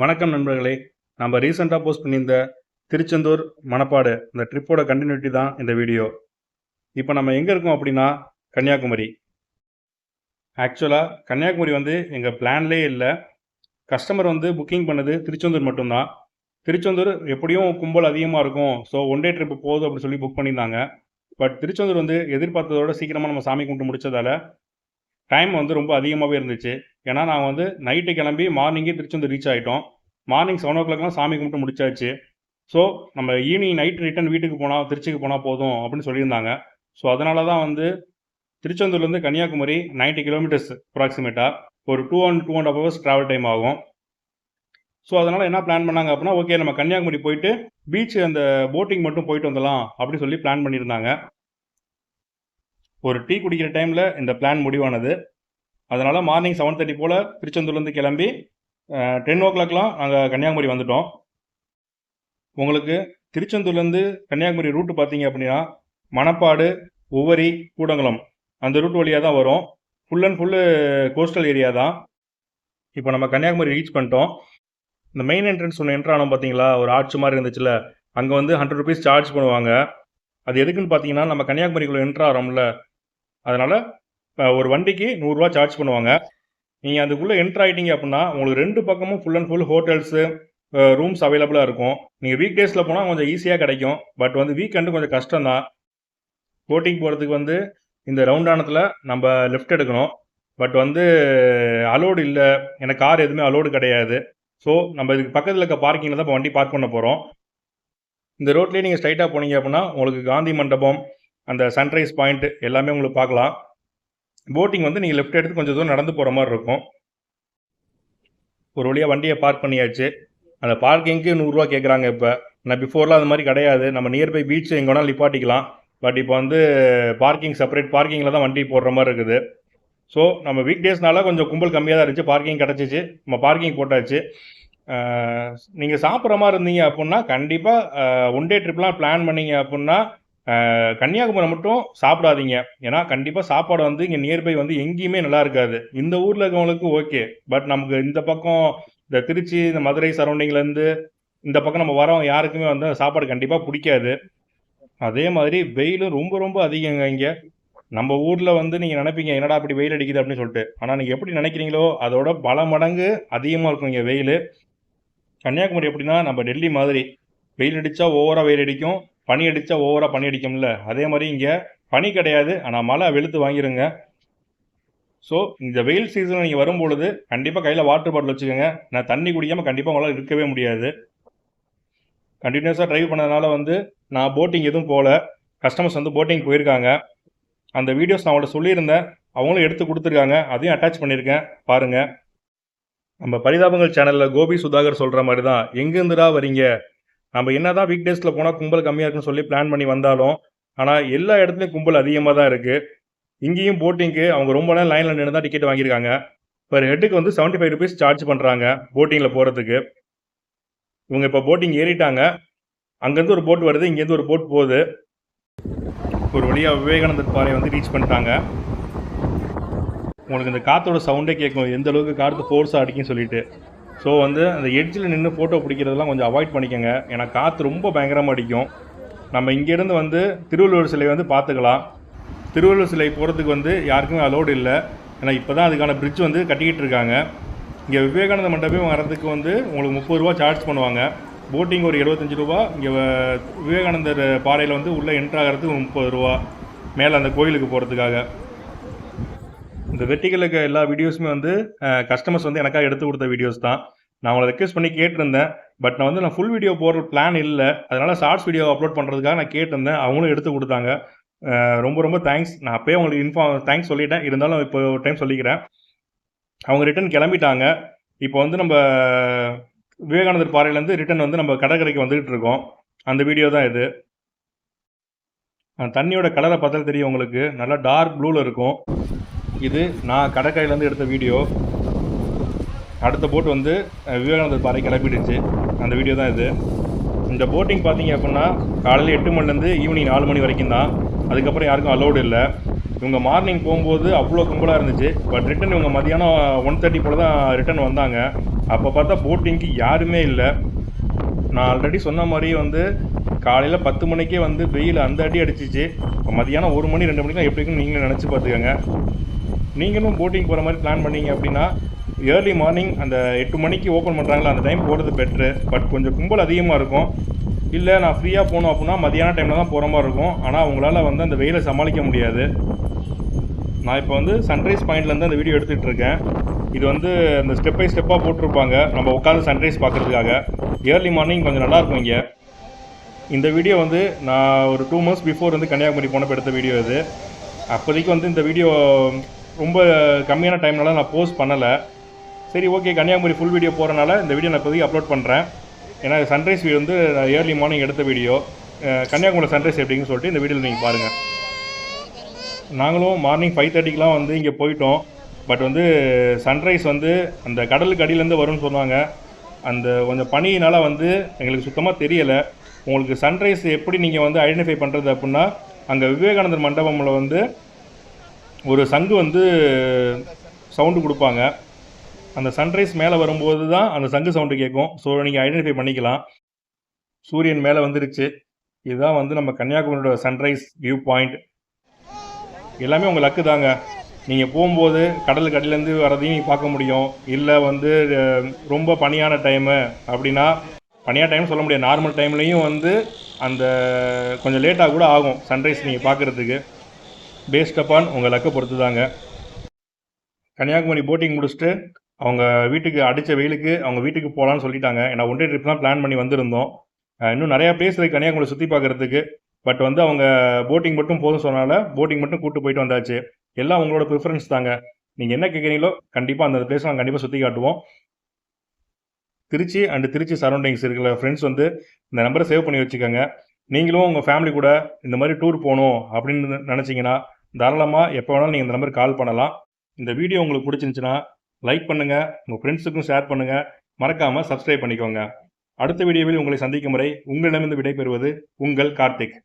வணக்கம் நண்பர்களே. நம்ம ரீசெண்டாக போஸ்ட் பண்ணியிருந்த திருச்செந்தூர் மணப்பாடு இந்த ட்ரிப்போட கண்டினியூட்டி தான் இந்த வீடியோ இப்போ நம்ம எங்கே இருக்கோம் அப்படின்னா கன்னியாகுமரி. ஆக்சுவலாக கன்னியாகுமரி வந்து எங்கள் பிளான்லேயே இல்லை. கஸ்டமர் வந்து புக்கிங் பண்ணது திருச்செந்தூர் மட்டும்தான். திருச்செந்தூர் எப்படியும் கும்பல் அதிகமாக இருக்கும். ஸோ ஒன் டே ட்ரிப்பு போதும் அப்படின்னு சொல்லி புக் பண்ணியிருந்தாங்க. பட் திருச்செந்தூர் வந்து எதிர்பார்த்ததோட சீக்கிரமாக நம்ம சாமி கும்பிட்டு முடிச்சதால டைம் வந்து ரொம்ப அதிகமாகவே இருந்துச்சு. ஏன்னா நாங்கள் வந்து நைட்டு கிளம்பி மார்னிங்கே திருச்செந்தூர் ரீச் ஆகிட்டோம் மார்னிங் செவன் ஓ கிளாக்லாம் சாமி கும்பிட்டு முடிச்சாச்சு. ஸோ நம்ம ஈவினிங் நைட் ரிட்டன் வீட்டுக்கு போனால் திருச்சிக்கு போனால் போதும் அப்படின்னு சொல்லியிருந்தாங்க. ஸோ அதனால தான் வந்து திருச்செந்தூர்லேருந்து கன்னியாகுமரி 90 கிலோமீட்டர்ஸ் அப்ராக்சிமேட்டாக ஒரு two and two and hours travel time ஆகும். ஸோ அதனால் என்ன பிளான் பண்ணாங்க அப்படின்னா ஓகே நம்ம கன்னியாகுமரி போயிட்டு பீச் அந்த போட்டிங் மட்டும் போயிட்டு வந்துடலாம் அப்படின்னு சொல்லி பிளான் பண்ணியிருந்தாங்க. ஒரு டீ குடிக்கிற டைமில் இந்த பிளான் முடிவானது. அதனால் மார்னிங் செவன் தேர்ட்டி போல் திருச்செந்தூர்லேருந்து கிளம்பி டென் ஓ கிளாக்லாம் நாங்கள் கன்னியாகுமரி வந்துட்டோம். உங்களுக்கு திருச்செந்தூர்லேருந்து கன்னியாகுமரி ரூட்டு பார்த்தீங்க அப்படின்னா மணப்பாடு உவரி கூடங்குளம். அந்த ரூட் வழியாக தான் வரும். Full and full coastal area தான். இப்போ நம்ம கன்னியாகுமரி ரீச் பண்ணிட்டோம். இந்த மெயின் என்ட்ரன்ஸ் ஒன்று என்ட்ரு ஆனோம் பார்த்தீங்களா ஒரு ஆர்ச் மாதிரி இருந்துச்சுல. அங்கே வந்து ஹண்ட்ரட் ருபீஸ் சார்ஜ் பண்ணுவாங்க. அது எதுக்குன்னு பார்த்தீங்கன்னா நம்ம கன்னியாகுமரிக்குள்ளே என்ட்ரு ஆகிறோம்ல அதனால் ஒரு வண்டிக்கு நூறுரூவா சார்ஜ் பண்ணுவாங்க. நீங்கள் அதுக்குள்ளே என்ட்ரு ஆகிட்டீங்க அப்படின்னா உங்களுக்கு ரெண்டு பக்கமும் full and full hotels rooms அவைலபிளாக இருக்கும். நீங்கள் வீக் டேஸில் போனால் கொஞ்சம் ஈஸியாக கிடைக்கும். பட் வந்து வீக்கெண்டு கொஞ்சம் கஷ்டம் தான். போட்டிங் போகிறதுக்கு வந்து இந்த ரவுண்டானத்தில் நம்ம லெஃப்ட் எடுக்கணும். பட் வந்து அலோடு இல்லை. எனக்கு கார் எதுவுமே அலோடு கிடையாது. ஸோ நம்ம இதுக்கு பக்கத்தில் இருக்க பார்க்கிங்கில் தான் இப்போ வண்டி பார்க் பண்ண போகிறோம் இந்த ரோட்லேயே நீங்கள் ஸ்ட்ரைட்டாக போனீங்க அப்படின்னா உங்களுக்கு காந்தி மண்டபம் அந்த சன்ரைஸ் பாயிண்ட் எல்லாமே உங்களுக்கு பார்க்கலாம். போட்டிங் வந்து நீங்கள் லெஃப்ட் எடுத்து கொஞ்சம் தூரம் நடந்து போகிற மாதிரி இருக்கும். ஒரு வழியாக வண்டியை பார்க் பண்ணியாச்சு. அந்த பார்க்கிங்க்கு நூறுரூவா கேட்குறாங்க இப்போ. நான் பிஃபோர்லாம் அது மாதிரி கிடையாது. நம்ம நியர்பை பீச் எங்கே வேணாலும் நிப்பாட்டிக்கலாம். பட் இப்போ வந்து பார்க்கிங் செப்பரேட் பார்க்கிங்கில் தான் வண்டி போடுற மாதிரி இருக்குது. ஸோ நம்ம வீக் டேஸ்னால கொஞ்சம் கும்பல் கம்மியாக தான் இருந்துச்சு. பார்க்கிங் கிடச்சிச்சு. நம்ம பார்க்கிங் போட்டாச்சு. நீங்கள் சாப்பிட்ற மாதிரி இருந்தீங்க அப்புடின்னா கண்டிப்பாக ஒன் டே ட்ரிப்லாம் பிளான் பண்ணீங்க அப்புடின்னா கன்னியாகுமரி மட்டும் சாப்பிடாதீங்க. ஏன்னா கண்டிப்பாக சாப்பாடு வந்து இங்கே நியர்பை வந்து எங்கேயுமே நல்லா இருக்காது. இந்த ஊரில் இருக்கவங்களுக்கு ஓகே பட் நமக்கு இந்த பக்கம் இந்த திருச்சி இந்த மதுரை சரௌண்டிங்லேருந்து இந்த பக்கம் நம்ம வரவங்க யாருக்குமே வந்து சாப்பாடு கண்டிப்பாக பிடிக்காது. அதே மாதிரி வெயிலும் ரொம்ப ரொம்ப அதிகங்க இங்கே. நம்ம ஊரில் வந்து நீங்கள் நினைப்பீங்க என்னடா அப்படி வெயில் அடிக்குது? அப்படின்னு சொல்லிட்டு. ஆனால் நீங்கள் எப்படி நினைக்கிறீங்களோ அதோட பல மடங்கு அதிகமாக இருக்கும் இங்கே வெயில். கன்னியாகுமரி எப்படின்னா நம்ம டெல்லி மாதிரி வெயில் அடித்தா ஓவராக வெயில் அடிக்கும் பனி அடித்தா ஓவராக பனி அடிக்கும்ல. அதே மாதிரி இங்கே பனி கிடையாது ஆனால் மழை வெளுத்து வாங்கிருங்க. ஸோ இந்த வெயில் சீசனில் நீங்கள் வரும்பொழுது கண்டிப்பாக கையில் வாட்டர் பாட்டில் வச்சுக்கோங்க. நான் தண்ணி குடிக்காமல் கண்டிப்பாக உங்களால் இருக்கவே முடியாது. கண்டினியூஸாக ட்ரைவ் பண்ணதுனால வந்து நான் போட்டிங் எதுவும் போகல கஸ்டமர்ஸ் வந்து போட்டிங் போயிருக்காங்க. அந்த வீடியோஸ் நான் அவங்கள்ட்ட சொல்லியிருந்தேன். அவங்களும் எடுத்து கொடுத்துருக்காங்க. அதையும் அட்டாச் பண்ணியிருக்கேன். பாருங்கள் நம்ம பரிதாபங்கள் சேனலில் கோபி சுதாகர் சொல்கிற மாதிரி தான் எங்கேருந்துடா வரீங்க? நம்ம என்ன தான் வீக் டேஸில் போனால் கும்பல் கம்மியாக இருக்குன்னு சொல்லி பிளான் பண்ணி வந்தாலும் ஆனால் எல்லா இடத்துலையும் கும்பல் அதிகமாக தான் இருக்குது இங்கேயும் போட்டிங்க்கு அவங்க ரொம்ப நேரம் லைனில் நின்று தான் டிக்கெட் வாங்கியிருக்காங்க. பர் ஹெட்டுக்கு வந்து செவன்ட்டி ஃபைவ் ருபீஸ் சார்ஜ் பண்ணுறாங்க போட்டிங்கில் போகிறதுக்கு இவங்க இப்போ போட்டிங் ஏறிட்டாங்க. அங்கேருந்து ஒரு போட் வருது இங்கேருந்து ஒரு போட் போகுது. ஒரு வழியாக விவேகானந்தர் பாறை வந்து ரீச் பண்ணிட்டாங்க. உங்களுக்கு இந்த காற்றோட சவுண்டே கேட்கும். எந்த அளவுக்கு காற்று ஃபோர்ஸாக அடிக்குன்னு சொல்லிட்டு. ஸோ வந்து அந்த எட்ஜில் நின்று ஃபோட்டோ பிடிக்கிறதெல்லாம் கொஞ்சம் அவாய்ட் பண்ணிக்கோங்க. ஏன்னா காற்று ரொம்ப பயங்கரமாக அடிக்கும். நம்ம இங்கேருந்து வந்து திருவள்ளுவர் சிலை வந்து பார்த்துக்கலாம். திருவள்ளுவர் சிலை போகிறதுக்கு வந்து யாருக்குமே அலோடு இல்லை. ஏன்னா இப்போ தான் அதுக்கான பிரிட்ஜ் வந்து கட்டிக்கிட்டு இருக்காங்க. இங்கே விவேகானந்த மண்டபம் வரதுக்கு வந்து உங்களுக்கு முப்பது ரூபா சார்ஜ் பண்ணுவாங்க. போட்டிங் ஒரு எழுபத்தஞ்சு ரூபா. இங்கே விவேகானந்தர் பாறையில் வந்து உள்ளே என்ட்ராகிறதுக்கு முப்பது ரூபா. மேலே அந்த கோயிலுக்கு போகிறதுக்காக இந்த வெர்டிகலுக்கு எல்லா வீடியோஸுமே வந்து கஸ்டமர்ஸ் வந்து எனக்காக எடுத்து கொடுத்த வீடியோஸ் தான். நான் உங்களை ரெக்வஸ்ட் பண்ணி கேட்டிருந்தேன். பட் நான் வந்து நான் ஃபுல் வீடியோ போடுற பிளான் இல்லை. அதனால் ஷார்ட்ஸ் வீடியோ அப்லோட் பண்ணுறதுக்காக நான் கேட்டிருந்தேன். அவங்களும் எடுத்து கொடுத்தாங்க. ரொம்ப ரொம்ப தேங்க்ஸ் நான் அப்போயே உங்களுக்கு இன்ஃபார்ம் தேங்க்ஸ் சொல்லிட்டேன். இருந்தாலும் இப்போ ஒரு டைம் சொல்லிக்கிறேன். அவங்க ரிட்டன் கிளம்பிட்டாங்க. இப்போ வந்து நம்ம விவேகானந்தர் பாறையிலேருந்து ரிட்டன் வந்து நம்ம கடற்கரைக்கு வந்துக்கிட்டு இருக்கோம். அந்த வீடியோ தான் இது. தண்ணியோட கலரை பார்த்தாலும் தெரியும் உங்களுக்கு. நல்லா டார்க் ப்ளூவில் இருக்கும். இது நான் கடற்கரையிலேருந்து எடுத்த வீடியோ. அடுத்த போட் வந்து விவேகானந்தர் பாறை கிளப்பிடுச்சு. அந்த வீடியோ தான் இது. இந்த போட்டிங் பார்த்தீங்க அப்படின்னா காலையில் எட்டு மணிலேருந்து ஈவினிங் நாலு மணி வரைக்கும் தான். அதுக்கப்புறம் யாருக்கும் அலௌடு இல்லை. இவங்க மார்னிங் போகும்போது அவ்வளோ கும்பலாக இருந்துச்சு. பட் ரிட்டன் இவங்க மதியானம் ஒன் தேர்ட்டி போல் தான் ரிட்டன் வந்தாங்க. அப்போ பார்த்தா போட்டிங்க்கு யாருமே இல்லை. நான் ஆல்ரெடி சொன்ன மாதிரி வந்து காலையில் பத்து மணிக்கே வந்து வெயில் அந்த அடி அடிச்சிச்சு. இப்போ மதியானம் ஒரு மணி ரெண்டு மணிக்கெலாம் எப்படி இருக்குன்னு நீங்களே நினச்சி பார்த்துக்கோங்க. நீங்களும் போட்டிங் போகிற மாதிரி பிளான் பண்ணீங்க அப்படின்னா ஏர்லி மார்னிங் அந்த எட்டு மணிக்கு ஓப்பன் பண்ணுறாங்களா அந்த டைம் போகிறது பெட்ரு பட் கொஞ்சம் கும்பல் அதிகமாக இருக்கும். இல்லை நான் ஃப்ரீயாக போகணும் அப்படின்னா மதியான டைமில் தான் போகிற மாதிரி இருக்கும். ஆனால் உங்களால் வந்து அந்த வெயிலை சமாளிக்க முடியாது. நான் இப்போ வந்து சன்ரைஸ் பாயிண்ட்லேருந்து அந்த வீடியோ எடுத்துகிட்டு இருக்கேன். இது வந்து அந்த ஸ்டெப் பை ஸ்டெப்பாக போட்டிருப்பாங்க. நம்ம உட்காந்து சன்ரைஸ் பார்க்குறதுக்காக. ஏர்லி மார்னிங் கொஞ்சம் நல்லாயிருக்கும் இங்கே. இந்த வீடியோ வந்து நான் ஒரு டூ மந்த்ஸ் பிஃபோர் வந்து கன்னியாகுமரி போனப்போ எடுத்த வீடியோ இது. அப்போதைக்கு வந்து இந்த வீடியோ ரொம்ப கம்மியான டைம்னால நான் போஸ்ட் பண்ணலை. சரி ஓகே கன்னியாகுமரி ஃபுல் வீடியோ போகிறனால இந்த வீடியோ நான் இப்போதைக்கு அப்லோட் பண்ணுறேன் ஏன்னா சன்ரைஸ் வீடியோ வந்து ஏர்லி மார்னிங் எடுத்த வீடியோ கன்னியாகுமரி சன்ரைஸ் எப்படின்னு சொல்லிட்டு இந்த வீடியோவில் நீங்கள் பாருங்கள் நாங்களும் மார்னிங் ஃபைவ் தேர்ட்டிக்கெலாம் வந்து இங்கே போயிட்டோம். பட் வந்து சன்ரைஸ் வந்து அந்த கடலுக்கு அடியிலேருந்து வரும்னு சொன்னாங்க. அந்த கொஞ்சம் பனியினால் வந்து எங்களுக்கு சுத்தமாக தெரியலை. உங்களுக்கு சன்ரைஸ் எப்படி நீங்கள் வந்து ஐடென்டிஃபை பண்ணுறது அப்படின்னா அங்கே விவேகானந்தர் மண்டபமில் வந்து ஒரு சங்கு வந்து சவுண்டு கொடுப்பாங்க. அந்த சன்ரைஸ் மேலே வரும்போது தான் அந்த சங்கு சவுண்டு கேட்கும். ஸோ நீங்கள் ஐடென்டிஃபை பண்ணிக்கலாம். சூரியன் மேலே வந்துருச்சு. இதுதான் வந்து நம்ம கன்னியாகுமரியோட சன்ரைஸ் வியூ பாயிண்ட் எல்லாமே உங்கள் லக்கு தாங்க. நீங்கள் போகும்போது கடலுக்கு அடியிலேருந்து வரதையும் பார்க்க முடியும். இல்லை வந்து ரொம்ப பனியான டைமு அப்படின்னா பனியான டைம் சொல்ல முடியாது. நார்மல் டைம்லேயும் வந்து அந்த கொஞ்சம் லேட்டாக கூட ஆகும் சன்ரைஸ் நீங்கள் பார்க்குறதுக்கு. பேஸ்ட் அப்பான் உங்கள் லக்கை பொறுத்து தாங்க கன்னியாகுமரி போட்டிங் முடிச்சுட்டு அவங்க வீட்டுக்கு அடித்த வெயிலுக்கு அவங்க வீட்டுக்கு போகலான்னு சொல்லிட்டாங்க. ஏன்னா ஒன் டே ட்ரிப் தான் பிளான் பண்ணி வந்திருந்தோம். இன்னும் நிறையா பிளேஸ் இருக்குது கன்னியாகுமரி சுற்றி பார்க்குறதுக்கு. பட் வந்து அவங்க போட்டிங் மட்டும் போதும் சொன்னால போட்டிங் மட்டும் கூட்டு போயிட்டு வந்தாச்சு. எல்லாம் உங்களோட ப்ரிஃபரன்ஸ் தாங்க. நீங்கள் என்ன கேட்குறீங்களோ கண்டிப்பாக அந்த பிளேஸ் நாங்கள் கண்டிப்பாக சுற்றி காட்டுவோம். திருச்சி அண்ட் திருச்சி சரௌண்டிங்ஸ் இருக்கிற ஃப்ரெண்ட்ஸ் வந்து இந்த நம்பரை சேவ் பண்ணி வச்சுக்கோங்க. நீங்களும் உங்கள் ஃபேமிலி கூட இந்த மாதிரி டூர் போகணும் அப்படின்னு நினச்சிங்கன்னா தாராளமாக எப்போ வேணாலும் நீங்கள் இந்த நம்பருக்கு கால் பண்ணலாம். இந்த வீடியோ உங்களுக்கு பிடிச்சிருந்துச்சுன்னா லைக் பண்ணுங்கள் உங்கள் ஃப்ரெண்ட்ஸுக்கும் ஷேர் பண்ணுங்கள் மறக்காமல் சப்ஸ்கிரைப் பண்ணிக்கோங்க. அடுத்த வீடியோவில் உங்களை சந்திக்கும் வரை உங்களிடமிருந்து விடைபெறுவது உங்கள் கார்த்திக்.